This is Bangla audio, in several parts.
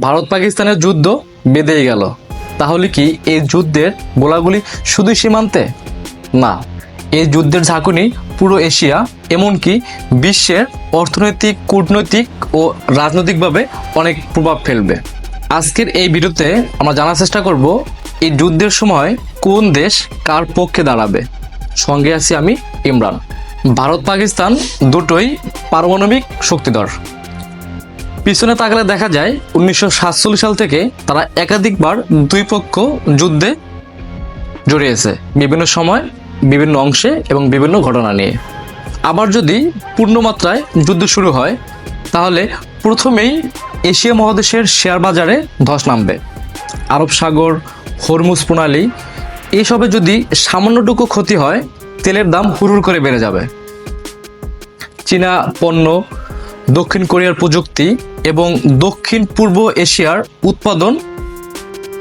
ভারত পাকিস্তানের যুদ্ধ বেঁধেই গেল। তাহলে কি এই যুদ্ধের গোলাগুলি শুধুই সীমান্তে? না, এই যুদ্ধের ঝাঁকুনি পুরো এশিয়া, এমনকি বিশ্বের অর্থনৈতিক, কূটনৈতিক ও রাজনৈতিকভাবে অনেক প্রভাব ফেলবে। আজকের এই ভিডিওতে আমরা জানার চেষ্টা করব, এই যুদ্ধের সময় কোন দেশ কার পক্ষে দাঁড়াবে? সঙ্গে আছি আমি ইমরান। ভারত পাকিস্তান দুটোই পারমাণবিক শক্তিধর। পিছনে তাকালে দেখা যায় উনিশশো সাতচল্লিশ সাল থেকে তারা একাধিকবার দুই পক্ষ যুদ্ধে জড়িয়েছে। বিভিন্ন সময়, বিভিন্ন অংশে এবং বিভিন্ন ঘটনা নিয়ে। আবার যদি পূর্ণমাত্রায় যুদ্ধ শুরু হয়, তাহলে প্রথমেই এশিয়া মহাদেশের শেয়ার বাজারে ধস নামবে। আরব সাগর, হরমুজ প্রণালী, এসবে যদি সামান্যটুকু ক্ষতি হয়, তেলের দাম হুড়ুর করে বেড়ে যাবে। চীনা পণ্য, দক্ষিণ কোরিয়ার প্রযুক্তি এবং দক্ষিণ পূর্ব এশিয়ার উৎপাদন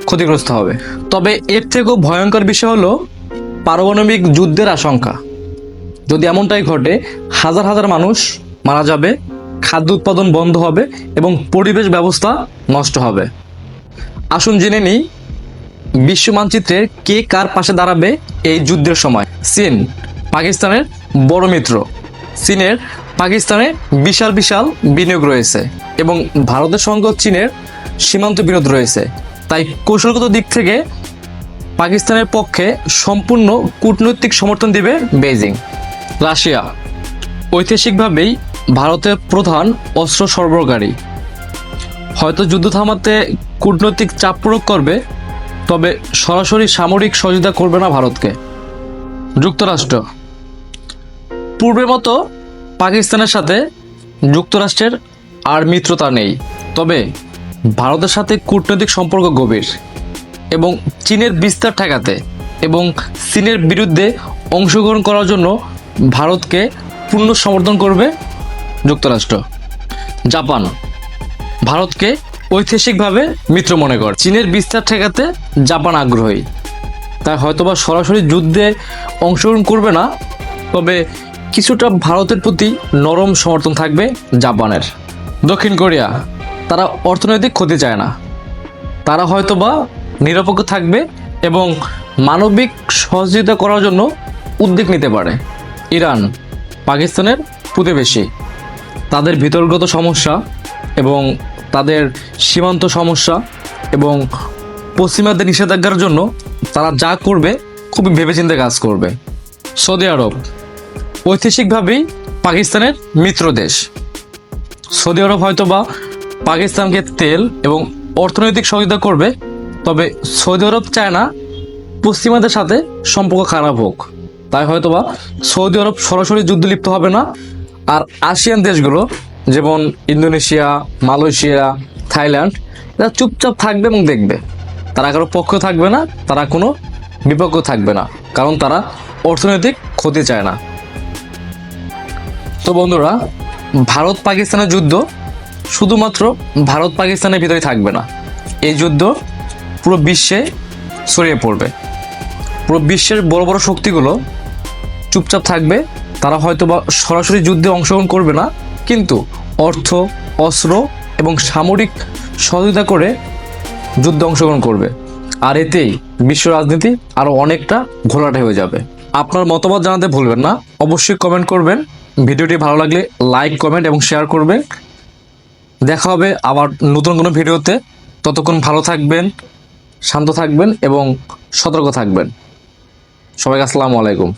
ক্ষতিগ্রস্ত হবে। তবে এর থেকেও ভয়ঙ্কর বিষয় হলো পারমাণবিক যুদ্ধের আশঙ্কা। যদি এমনটাই ঘটে, হাজার হাজার মানুষ মারা যাবে, খাদ্য উৎপাদন বন্ধ হবে এবং পরিবেশ ব্যবস্থা নষ্ট হবে। আসুন জেনে নিই, বিশ্ব মানচিত্রের কে কার পাশে দাঁড়াবে এই যুদ্ধের সময়? চীন, পাকিস্তানের বড় মিত্র। চীনের পাকিস্তানে বিশাল বিশাল বিনিয়োগ রয়েছে এবং ভারতের সঙ্গে চীনের সীমান্ত বিরোধ রয়েছে। তাই কৌশলগত দিক থেকে পাকিস্তানের পক্ষে সম্পূর্ণ কূটনৈতিক সমর্থন দিবে বেইজিং। রাশিয়া, ঐতিহাসিকভাবেই ভারতের প্রধান অস্ত্র সরবরাহকারী। হয়তো যুদ্ধ থামাতে কূটনৈতিক চাপ প্রয়োগ করবে, তবে সরাসরি সামরিক সহযোগিতা করবে না ভারতকে। যুক্তরাষ্ট্র, পূর্বের মতো পাকিস্তানের সাথে যুক্তরাষ্ট্রের আর মিত্রতা নেই। তবে ভারতের সাথে কূটনৈতিক সম্পর্ক গভীর এবং চীনের বিস্তার ঠেকাতে এবং চীনের বিরুদ্ধে অংশগ্রহণ করার জন্য ভারতকে পূর্ণ সমর্থন করবে যুক্তরাষ্ট্র। জাপান ভারতকে ঐতিহাসিকভাবে মিত্র মনে করে। চীনের বিস্তার ঠেকাতে জাপান আগ্রহী। তাই হয়তোবা সরাসরি যুদ্ধে অংশগ্রহণ করবে না, তবে কিছুটা ভারতের প্রতি নরম সমর্থন থাকবে জাপানের। দক্ষিণ কোরিয়া, তারা অর্থনৈতিক ক্ষতি চায় না। তারা হয়তো বা নিরপেক্ষ থাকবে এবং মানবিক সহযোগিতা করার জন্য উদ্যোগ নিতে পারে। ইরান, পাকিস্তানের প্রতিবেশী। তাদের ভিতরগত সমস্যা এবং তাদের সীমান্ত সমস্যা এবং পশ্চিমাদের নিষেধাজ্ঞার জন্য তারা যা করবে খুবই ভেবেচিন্তে কাজ করবে। সৌদি আরব ঐতিহাসিকভাবেই পাকিস্তানের মিত্র দেশ। সৌদি আরব হয়তো বা পাকিস্তানকে তেল এবং অর্থনৈতিক সহযোগিতা করবে, তবে সৌদি আরব চায় না পশ্চিমাদের সাথে সম্পর্ক খারাপ হোক। তাই হয়তোবা সৌদি আরব সরাসরি যুদ্ধ লিপ্ত হবে না। আর আসিয়ান দেশগুলো, যেমন ইন্দোনেশিয়া, মালয়েশিয়া, থাইল্যান্ড, এরা চুপচাপ থাকবে এবং দেখবে। তারা কারও পক্ষ থাকবে না, তারা কোনো বিপক্ষ থাকবে না, কারণ তারা অর্থনৈতিক ক্ষতি চায় না। তো বন্ধুরা, ভারত পাকিস্তানের যুদ্ধ শুধুমাত্র ভারত পাকিস্তানের ভিতরে থাকবে না। এই যুদ্ধ পুরো বিশ্বে ছড়িয়ে পড়বে। পুরো বিশ্বের বড় বড় শক্তিগুলো চুপচাপ থাকবে। তারা হয়তো বা সরাসরি যুদ্ধে অংশগ্রহণ করবে না, কিন্তু অর্থ, অস্ত্র এবং সামরিক সহযোগিতা করে যুদ্ধে অংশগ্রহণ করবে। আর এতেই বিশ্ব রাজনীতি আরও অনেকটা ঘোলাটে হয়ে যাবে। আপনার মতামত জানাতে ভুলবেন না। অবশ্যই কমেন্ট করবেন। ভিডিওটি ভালো লাগলে লাইক, কমেন্ট এবং শেয়ার করবেন। দেখা হবে আবার নতুন কোনো ভিডিওতে। ততক্ষণ ভালো থাকবেন, শান্ত থাকবেন এবং সতর্ক থাকবেন। সবাইকে আসসালামু আলাইকুম।